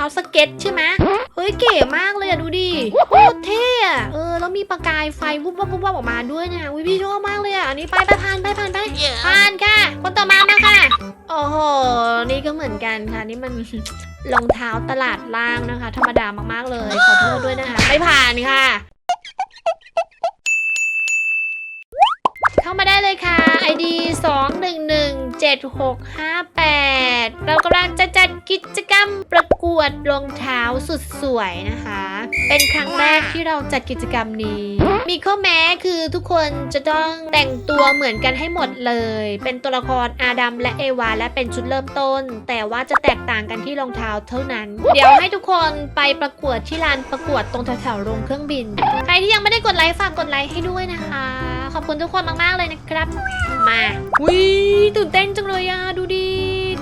ท้าสเก็ตใช่ไหมเฮ้ยเก๋มากเลยอะดูดิโคตรเท่อะเออแล้วมีประกายไฟวุบวับวุบวับออกมาด้วยนะอุ้ยพี่ชอบมากเลยอะอันนี้ไปไปผ่านไปผ่านไปผ่านค่ะ คนต่อมามาค่ะโอ้โหนี่ก็เหมือนกันค่ะนี่มันรองเท้าตลาดล่างนะคะ ธรรมดามากๆเลยขอโทษด้วยนะคะ ไม่ผ่านค่ะ 7658 เรากำลังจะจัดกิจกรรมประกวดรองเท้าสุดสวยนะคะ เป็นครั้งแรกที่เราจัดกิจกรรมนี้ มีข้อแม้คือทุกคนจะต้องแต่งตัวเหมือนกันให้หมดเลย เป็นตัวละครอาดัมและเอวาและเป็นชุดเริ่มต้น แต่ว่าจะแตกต่างกันที่รองเท้าเท่านั้น เดี๋ยวให้ทุกคนไปประกวดที่ลานประกวดตรงแถวๆโรงเครื่องบิน ใครที่ยังไม่ได้กดไลค์ฝากกดไลค์ให้ด้วยนะคะ อบคุณทุกคนมากๆเลยนะครับ มาวิตื่นเต้นจังเลยอะดูดิ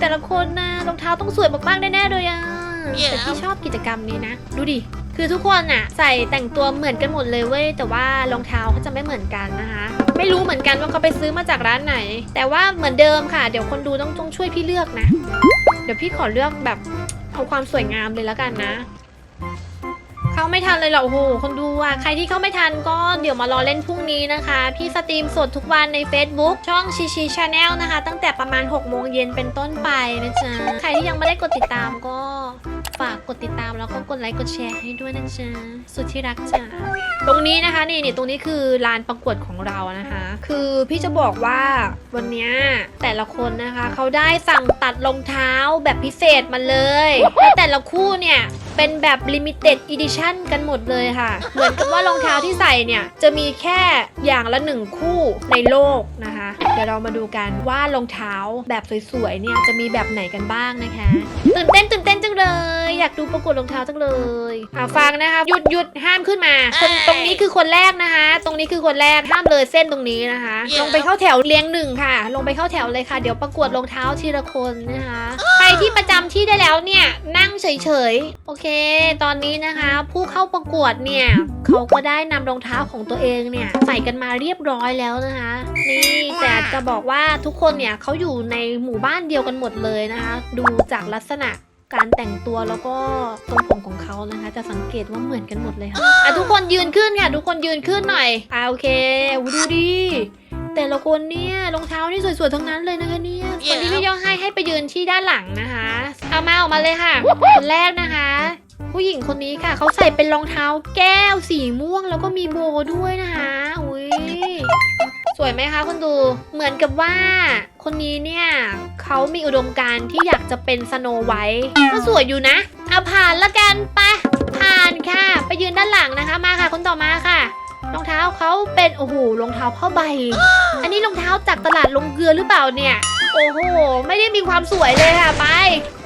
แต่ละคนนะรองเท้าต้องสวยมากๆแน่ๆเลยอะแต่ที่ชอบกิจกรรมนี้นะ ดูดิคือทุกคนอะใส่แต่งตัวเหมือนกันหมดเลยเว้ยแต่ว่ารองเท้าเขาจะไม่เหมือนกันนะคะไม่รู้เหมือนกันว่าเขาไปซื้อมาจากร้านไหน แต่ว่าเหมือนเดิมค่ะ เดี๋ยวคนดูต้องต้องช่วยพี่เลือกนะ เดี๋ยวพี่ขอเลือกแบบเอาความสวยงามเลยแล้วกันนะ เข้าไม่ทันเลยเหรอโอ้โหคนดูอะใครที่เข้าไม่ทันก็เดี๋ยวมารอเล่นพรุ่งนี้นะคะ พี่สตรีมสดทุกวันใน Facebook ช่องชิชิชาแนลนะคะ ตั้งแต่ประมาณ6โมงเย็นเป็นต้นไปนะจ๊ะใครที่ยังไม่ได้กดติดตามก็ฝากกดติดตามแล้วก็กดไลค์กดแชร์ให้ด้วยนะจ๊ะสุดที่รักจ้าตรงนี้นะคะนี่นี่ตรงนี้คือลานประกวดของเรานะคะ คือพี่จะบอกว่าวันเนี้ยแต่ละคนนะคะเขาได้สั่งตัดรองเท้าแบบพิเศษมาเลยและแต่ละคู่เนี่ย เป็นแบบ limited edition กันหมดเลยค่ะ เหมือนกับว่ารองเท้าที่ใส่เนี่ย จะมีแค่อย่างละหนึ่งคู่ในโลกนะคะ เดี๋ยวเรามาดูกันว่ารองเท้าแบบสวยๆเนี่ยจะมีแบบไหนกันบ้างนะคะตื่นเต้นตื่นเต้นจังเลย อยากดูประกวดรองเท้าจังเลยอะฟังนะคะหยุดหยุดห้ามขึ้นมาคนตรงนี้คือคนแรกนะคะ ตรงนี้คือคนแรกห้ามเลยเส้นตรงนี้นะคะ ลงไปเข้าแถวเรียงหนึ่งค่ะ ลงไปเข้าแถวเลยค่ะ เดี๋ยวประกวดรองเท้าทีละคนนะคะ ใครที่ประจำที่ได้แล้วเนี่ยนั่งเฉยๆโอเคตอนนี้นะคะ ผู้เข้าประกวดเนี่ยเขาก็ได้นำรองเท้าของตัวเองเนี่ยใส่กันมาเรียบร้อยแล้วนะคะ นี่แต่จะบอกว่าทุกคนเนี่ยเขาอยู่ในหมู่บ้านเดียวกันหมดเลยนะคะ ดูจากลักษณะการแต่งตัวแล้วก็ทรงผมของเขานะคะ จะสังเกตว่าเหมือนกันหมดเลยค่ะอะทุกคนยืนขึ้นค่ะทุกคนยืนขึ้นหน่อยอะโอเคดูดิ แต่ละคนเนี่ยรองเท้านี่สวยๆทั้งนั้นเลยนะคะเนี่ยคนที่พี่ย่อให้ให้ไปยืนที่ด้านหลังนะคะ เอามาออกมาเลยค่ะคนแรกนะคะ ผู้หญิงคนนี้ค่ะเขาใส่เป็นรองเท้าแก้วสีม่วงแล้วก็มีโบด้วยนะคะอุ้ยสวยไหมคะคุณดูเหมือนกับว่า คนนี้เนี่ยเขามีอุดมการณ์ที่อยากจะเป็นสโนไวท์ก็สวยอยู่นะเอาผ่านละกันไปผ่านค่ะ ไปยืนด้านหลังนะคะมาค่ะคนต่อมาค่ะ รองเท้าเขาเป็นโอ้โหรองเท้าผ้าใบ อันนี้รองเท้าจากตลาดลงเกลือหรือเปล่าเนี่ย โอ้โห ไม่ได้มีความสวยเลยค่ะไป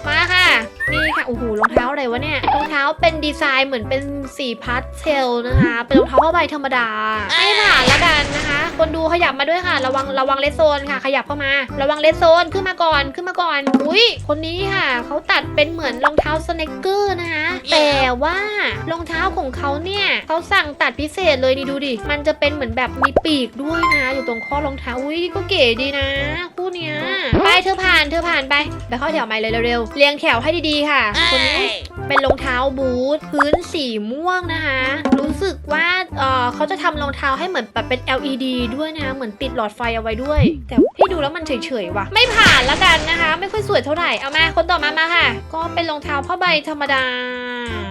มาค่ะ นี่ค่ะโอ้โหรองเท้าอะไรวะเนี่ยรองเท้าเป็นดีไซน์เหมือนเป็นสีพาสเทลนะคะ เป็นรองเท้าผ้าใบธรรมดาให้ผ่านละกันนะคะ คนดูขยับมาด้วยค่ะ ระวังระวังเลสโซนค่ะ ขยับเข้ามา ระวังเลสโซนขึ้นมาก่อนขึ้นมาก่อนอุ้ยคนนี้ค่ะเขาตัดเป็นเหมือนรองเท้าสเนคเกอร์นะคะแต่ว่ารองเท้าของเขาเนี่ยเขาสั่งตัดพิเศษเลยนี่ดูดิมันจะเป็นเหมือนแบบมีปีกด้วยนะอยู่ตรงข้อรองเท้าอุ้ยก็เก๋ดีนะ คู่เนี้ยไปเธอผ่านเธอผ่านไปไปเข้าแถวใหม่เลยเร็วๆเรียงแถวให้ดีๆค่ะ คนนี้เป็นรองเท้าบูทพื้นสีม่วงนะคะ รู้สึกว่าเออเขาจะทำรองเท้าให้เหมือนแบบเป็น LED ด้วยนะคะเหมือนติดหลอดไฟเอาไว้ด้วย แต่พี่ดูแล้วมันเฉยๆว่ะ ไม่ผ่านละกันนะคะ ไม่ค่อยสวยเท่าไหร่เอามาคนต่อมามาค่ะ ก็เป็นรองเท้าผ้าใบธรรมดา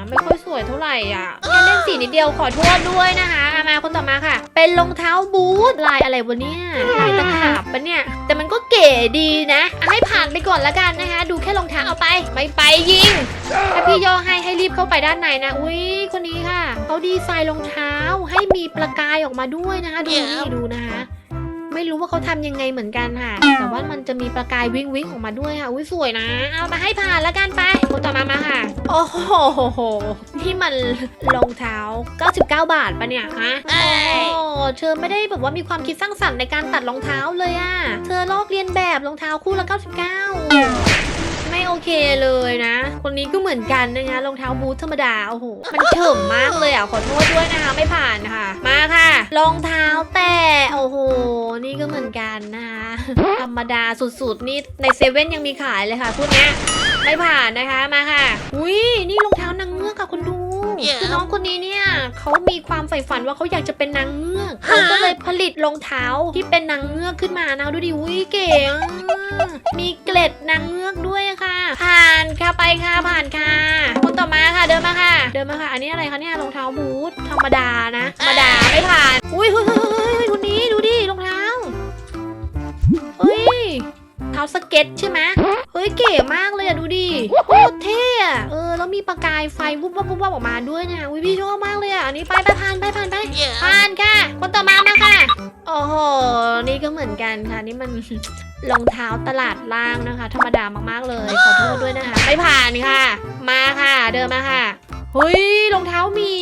ไม่ค่อยสวยเท่าไหร่อะแค่เล่นสีนิดเดียวขอโทษด้วยนะคะเอามาคนต่อมาค่ะ เป็นรองเท้าบูทลายอะไรวะเนี่ยลายตะขาบปะเนี่ย แต่มันก็เก๋ดีนะอะให้ผ่านไปก่อนละกันนะคะ ดูแค่รองเท้าเอาไปไม่ไปยิง ถ้าพี่ย่อให้ให้รีบเข้าไปด้านในนะ อุ้ยคนนี้ค่ะ เขาดีไซน์รองเท้าให้มีประกายออกมาด้วยนะคะ ดูนี่ดูนะคะ ไม่รู้ว่าเขาทำยังไงเหมือนกันค่ะ แต่ว่ามันจะมีประกายวิ้งวิ้งออกมาด้วยค่ะ อุ้ยสวยนะ เอามาให้ผ่านแล้วกันไปคนต่อมามาค่ะ โอ้โห นี่มันรองเท้า 99 บาทปะเนี่ยฮะโอ้เธอไม่ได้แบบว่ามีความคิดสร้างสรรค์ในการตัดรองเท้าเลยอะเธอลอกเลียนแบบรองเท้าคู่ละ 99ไม่ โอเคเลยนะ คนนี้ก็เหมือนกันนะคะรองเท้าบูทธรรมดาโอ้โหมันเฉิมมากเลยอะขอโทษด้วยนะคะไม่ผ่านค่ะ มาค่ะรองเท้าแต่โอ้โหนี่ก็เหมือนกันนะคะธรรมดาสุดๆนี่ในเซเว่นยังมีขายเลยค่ะพวกเนี้ยไม่ผ่านนะคะมาค่ะอุ้ยนี่รองเท้านาง ค่ะคุณดู Yeah. คือน้องคนนี้เนี่ยเขามีความใฝ่ฝันว่าเขาอยากจะเป็นนางเงือกเขาก็เลยผลิตรองเท้าที่เป็นนางเงือกขึ้นมานะดูดิอุ้ยเก๋อะมีเกล็ดนางเงือกด้วยค่ะ ผ่านค่ะไปค่ะผ่านค่ะ คนต่อมาค่ะเดินมาค่ะ เดินมาค่ะ อันนี้อะไรคะเนี่ยรองเท้าบูทธรรมดานะธรรมดาไม่ผ่านอุ้ยเฮ้ยเฮ้ยเฮ้ยเฮ้ยคนนี้ดูดิรองเท้าเฮ้ยเท้าสเก็ตใช่ไหม ออกมาด้วยนะวิพี่ชอบมากเลยอะอันนี้ไปไปผ่านไปผ่านไป Yeah. ผ่านค่ะคนต่อมามาค่ะโอ้โหนี่ก็เหมือนกันค่ะนี่มันรองเท้าตลาดล่างนะคะ ธรรมดามากๆเลยขอโทษด้วยนะคะไม่ผ่านค่ะ มาค่ะ เดินมาค่ะเฮ้ยรองเท้าหมี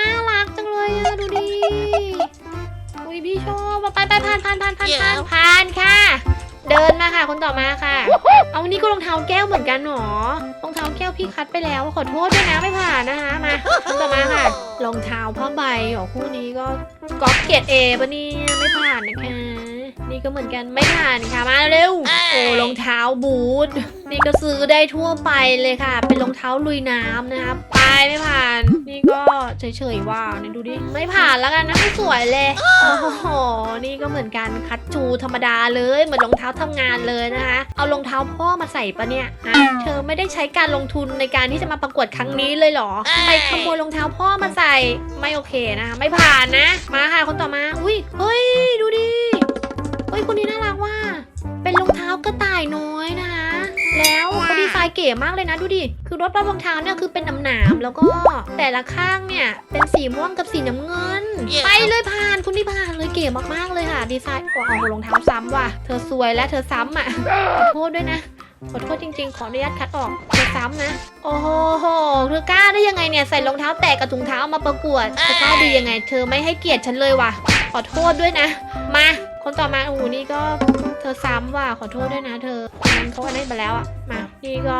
น่ารักจังเลยอะดูดิอุ้ยพี่ชอบอะไปไปผ่านผ่านผ่านผ่านผ่านผ่านค่ะ เดินมาค่ะ คนต่อมาค่ะ เอานี่ก็รองเท้าแก้วเหมือนกันหรอรองเท้าแก้วพี่คัดไปแล้วขอโทษด้วยนะไม่ผ่านนะคะมาคนต่อมาค่ะรองเท้าผ้าใบของคู่นี้ก็ก๊อปเกรดเอปะเนี่ยไม่ผ่านนะคะ นี่ก็เหมือนกันไม่ผ่านค่ะมาเร็วโอ้รองเท้าบูทนี่ก็ซื้อได้ทั่วไปเลยค่ะ เป็นรองเท้าลุยน้ำนะคะไปไม่ผ่าน นี่ก็เฉยๆว่านี่ดูดิไม่ผ่านแล้วกันนะไม่สวยเลยโอ้โหนี่ก็เหมือนกันคัดจูธรรมดาเลยเหมือนรองเท้าทำงานเลยนะคะ เอารองเท้าพ่อมาใส่ปะเนี่ยฮะเธอไม่ได้ใช้การลงทุนในการที่จะมาประกวดครั้งนี้เลยเหรอไปขโมยรองเท้าพ่อมาใส่ไม่โอเคนะคะไม่ผ่านนะ มาค่ะคนต่อมาอุ้ยเฮ้ยดูดิ เฮ้ยคนนี้น่ารักว่า เป็นรองเท้ากระต่ายน้อยนะคะ แล้วเขาดีไซน์เก๋มากเลยนะดูดิ คือรถรอบรองเท้าเนี่ยคือเป็นหนามๆแล้วก็แต่ละข้างเนี่ยเป็นสีม่วงกับสีน้ำเงิน Yeah. ไปเลยผ่านคุณที่ผ่านเลยเก๋มากๆเลยค่ะ ดีไซน์โอ้เอารองเท้าซ้ำว่ะ เธอซวยและเธอซ้ำอะ ขอโทษด้วยนะขอโทษจริงๆ ขออนุญาตคัดออกเธอซ้ำนะ โอ้โห เธอกล้าได้ยังไงเนี่ย ใส่รองเท้าแตะกับถุงเท้ามาประกวดเธอกล้าดียังไง เธอไม่ให้เกียรติฉันเลยว่ะ ขอโทษด้วยนะ มา คนต่อมาโอ้โหนี่ก็เธอซ้ำว่ะขอโทษด้วยนะ เธอมันเขาอันนี้ไปแล้วอะมานี่ก็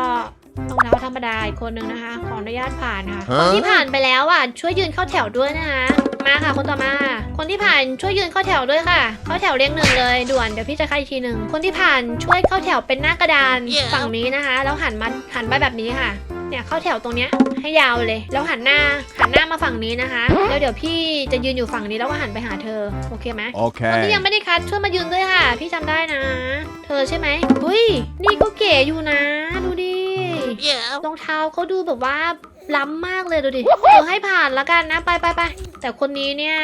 รองเท้าธรรมดาอีกคนนึงนะคะ ขออนุญาตผ่านค่ะคนที่ผ่านไปแล้วอะช่วยยืนเข้าแถวด้วยนะคะมาค่ะ คนต่อมา คนที่ผ่านช่วยยืนเข้าแถวด้วยค่ะ เข้าแถวเรียงหนึ่งเลยด่วนเดี๋ยวพี่จะคัดอีกทีหนึ่งคนที่ผ่านช่วยเข้าแถวเป็นหน้ากระดาน Yeah. ฝั่งนี้นะคะ แล้วหันมาหันไปแบบนี้ค่ะ เนี่ยเข้าแถวตรงเนี้ยให้ยาวเลย แล้วหันหน้าหันหน้ามาฝั่งนี้นะคะ แล้วเดี๋ยวพี่จะยืนอยู่ฝั่งนี้แล้วก็หันไปหาเธอ โอเคไหมคนที่ Okay. ยังไม่ได้คัดช่วยมายืนด้วยค่ะ พี่จำได้นะ เธอใช่ไหมเฮ้ย นี่ก็เก๋อยู่นะ ดูดิ Yeah. รองเท้าเขาดูแบบว่าล้ำมากเลยดูดิเออให้ผ่านละกันนะ ไปไปไปแต่คนนี้เนี่ย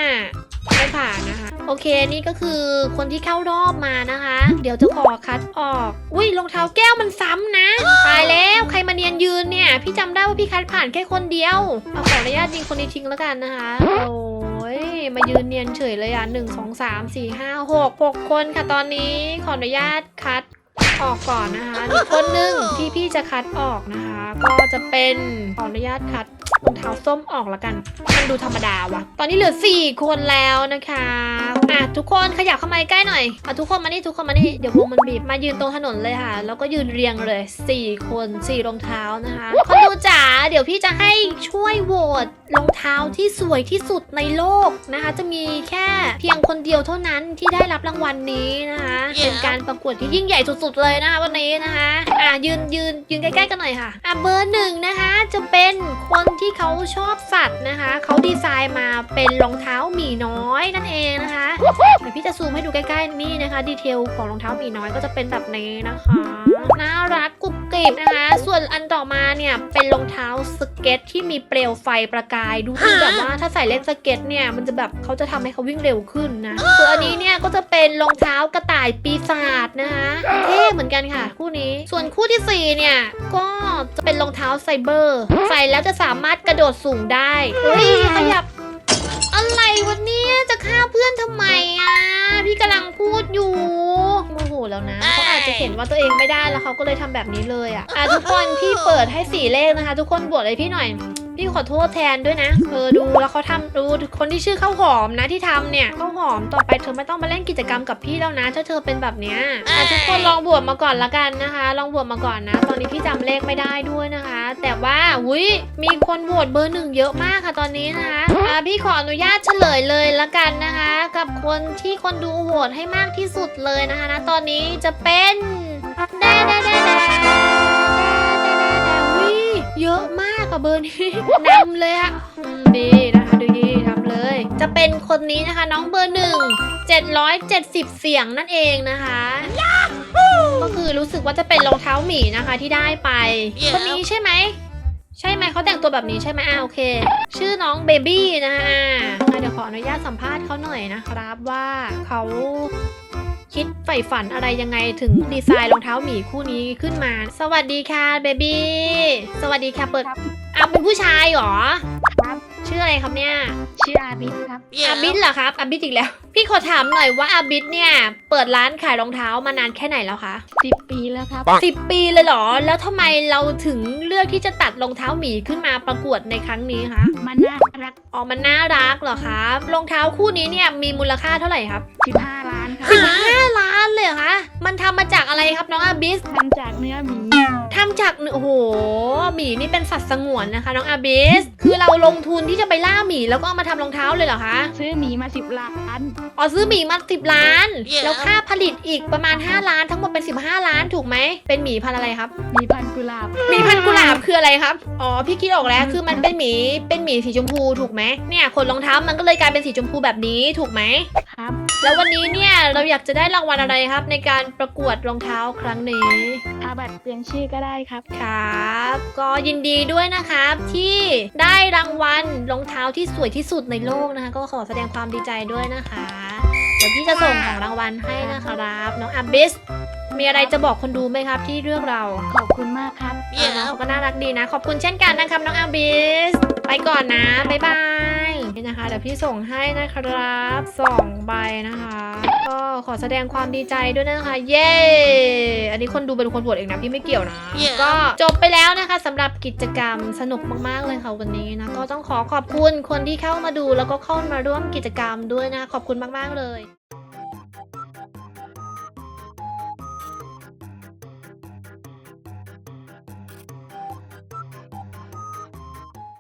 ไม่ผ่านนะคะ โอเคนี่ก็คือคนที่เข้ารอบมานะคะ เดี๋ยวจะขอคัดออกอุ้ยรองเท้าแก้วมันซ้ำนะตายแล้วใครมาเนียนยืนเนี่ย พี่จำได้ว่าพี่คัดผ่านแค่คนเดียวเอาขออนุญาตยิงคนนี้ทิ้งแล้วกันนะคะโอ้ยมายืนเนียนเฉยเลยอะหนึ่งสองสามสี่ห้าหกหกคนค่ะตอนนี้ขออนุญาตคัดออกก่อนนะคะอีกคนหนึ่งที่พี่จะคัดออกนะคะ ก็จะเป็นขออนุญาตคัด รองเท้าส้มออกละกัน มันดูธรรมดาวะตอนนี้เหลือ 4 คนแล้วนะคะอะทุกคนขยับเข้ามาใกล้หน่อยอะทุกคนมานี่ทุกคนมานี่เดี๋ยววงมันบีบมายืนตรงถนนเลยค่ะ แล้วก็ยืนเรียงเลย 4 คน4รองเท้านะคะคนดูจ๋าเดี๋ยวพี่จะให้ช่วยโหวตรองเท้าที่สวยที่สุดในโลกนะคะ จะมีแค่เพียงคนเดียวเท่านั้นที่ได้รับรางวัลนี้นะคะ Yeah. เป็นการประกวดที่ยิ่งใหญ่สุดๆเลยนะคะวันนี้นะคะ อะยืนยืนยืนใกล้ๆกันหน่อยค่ะ อะเบอร์หนึ่งนะคะจะเป็นคนที่เขาชอบสัตว์นะคะ เขาดีไซน์มาเป็นรองเท้าหมีน้อยนั่นเองนะคะเดี๋ยวพี่จะซูมให้ดูใกล้ๆนี่นะคะ ดีเทลของรองเท้าหมีน้อยก็จะเป็นแบบนี้นะคะ น่ารักกรุบกริบนะคะ ส่วนอันต่อมาเนี่ยเป็นรองเท้าสเก็ตที่มีเปลวไฟประกายดูคือแบบว่าถ้าใส่เล่นสเก็ตเนี่ยมันจะแบบเขาจะทำให้เขาวิ่งเร็วขึ้นนะส่วนอันนี้เนี่ยก็จะเป็นรองเท้ากระต่ายปีศาจนะคะเท่เหมือนกันค่ะ คู่นี้ ส่วนคู่ที่สี่เนี่ยก็จะเป็นรองเท้าไซเบอร์ ใส่แล้วจะสามารถกระโดดสูงได้เฮ้ยขยับอะไรวะเนี่ยจะฆ่าเพื่อนทำไมอะพี่กำลังพูดอยู่ โมโหแล้วนะเขาอาจจะเห็นว่าตัวเองไม่ได้แล้วเขาก็เลยทำแบบนี้เลยอะอะทุกคนพี่เปิดให้สี่เลขนะคะ ทุกคนบวชเลยพี่หน่อย พี่ขอโทษแทนด้วยนะเออดูแล้วเขาทำดูคนที่ชื่อข้าวหอมนะที่ทำเนี่ยข้าวหอมต่อไปเธอไม่ต้องมาเล่นกิจกรรมกับพี่แล้วนะถ้าเธอเป็นแบบเนี้ยทุกคนลองบวชมาก่อนละกันนะคะ ลองบวชมาก่อนนะ ตอนนี้พี่จำเลขไม่ได้ด้วยนะคะ แต่ว่าอุ้ยมีคนโหวตเบอร์หนึ่งเยอะมากค่ะตอนนี้นะคะอะพี่ขออนุญาตเฉลยเลยละกันนะคะ กับคนที่คนดูโหวตให้มากที่สุดเลยนะคะนะตอนนี้จะเป็น นี้นำเลยอะอืมดีนะคะดูดีทำเลย จะเป็นคนนี้นะคะ น้องเบอร์หนึ่ง770 เสียงนั่นเองนะคะ ก็คือรู้สึกว่าจะเป็นรองเท้าหมีนะคะที่ได้ไป Yeah. คนนี้ใช่ไหม ใช่ไหมเขาแต่งตัวแบบนี้ใช่ไหมอ่าโอเค ชื่อน้องเบบี้นะคะอ่าเดี๋ยวขออนุญาตสัมภาษณ์เขาหน่อยนะครับว่าเขาคิดใฝ่ฝันอะไรยังไงถึงดีไซน์รองเท้าหมีคู่นี้ขึ้นมา สวัสดีค่ะเบบี้สวัสดีค่ะเปิด ครับอะเป็นผู้ชายเหรอ ครับ ชื่ออะไรครับเนี่ย ชื่ออาบิสครับ อาบิดเหรอครับ อาบิดอีกแล้ว พี่ขอถามหน่อยว่าอาบิดเนี่ย เปิดร้านขายรองเท้ามานานแค่ไหนแล้วคะสิบปีแล้วครับสิบปีเลยเหรอ แล้วทำไมเราถึงเลือกที่จะตัดรองเท้าหมีขึ้นมาประกวดในครั้งนี้คะ มันน่ารักอ๋อ มันน่ารักเหรอครับรองเท้าคู่นี้เนี่ยมีมูลค่าเท่าไหร่ครับ15 ล้านครับสิบห้าล้านเลยเหรอคะ มันทำมาจากอะไรครับน้องอาบิสทำจากเนื้อหมีทำจากเนื้อโอ้โหหมีนี่เป็นสัตว์สงวนนะคะ น้องอาบิสคือเราลงทุนที่จะไปล่าหมีแล้วก็เอามาทำรองเท้าเลยเหรอคะ ซื้อหมีมา 10 ล้านอ๋อซื้อหมีมาสิบล้าน Yeah. แล้วค่าผลิตอีกประมาณ 5 ล้านทั้งหมดเป็น 15 ล้านถูกไหม เป็นหมีพันธุ์อะไรครับ มีพันกุหลาบหมีพันธุ์กุหลาบคืออะไรครับ อ๋อพี่คิดออกแล้วคือมันเป็นหมีเป็นหมีสีชมพูถูกไหมเนี่ยขนรองเท้ามันก็เลยกลายเป็นสีชมพูแบบนี้ถูกไหมครับ แล้ววันนี้เนี่ยเราอยากจะได้รางวัลอะไรครับ ในการประกวดรองเท้าครั้งนี้อาบัตรเปลี่ยนชื่อก็ได้ครับ ครับ ก็ยินดีด้วยนะครับที่ได้รางวัลรองเท้าที่สวยที่สุดในโลกนะคะ ก็ขอแสดงความดีใจด้วยนะคะเดี๋ยวพี่จะส่งของรางวัลให้นะครับน้องอาบิสมีอะไรจะบอกคนดูไหมครับที่เลือกเราขอบคุณมากครับ เออน้องเขาก็น่ารักดีนะ ขอบคุณเช่นกันนะครับน้องอาบิส ไปก่อนนะ บ๊ายบาย นี่นะคะเดี๋ยวพี่ส่งให้นะครับสองใบนะคะ ก็ขอแสดงความดีใจด้วยนะคะ เย้ อันนี้คนดูเป็นคนบวชเองนะพี่ไม่เกี่ยวนะ Yeah. ก็จบไปแล้วนะคะสำหรับกิจกรรมสนุกมากๆเลยค่ะวันนี้นะก็ต้องขอขอบคุณคนที่เข้ามาดูแล้วก็เข้ามาร่วมกิจกรรมด้วยนะขอบคุณมากๆเลย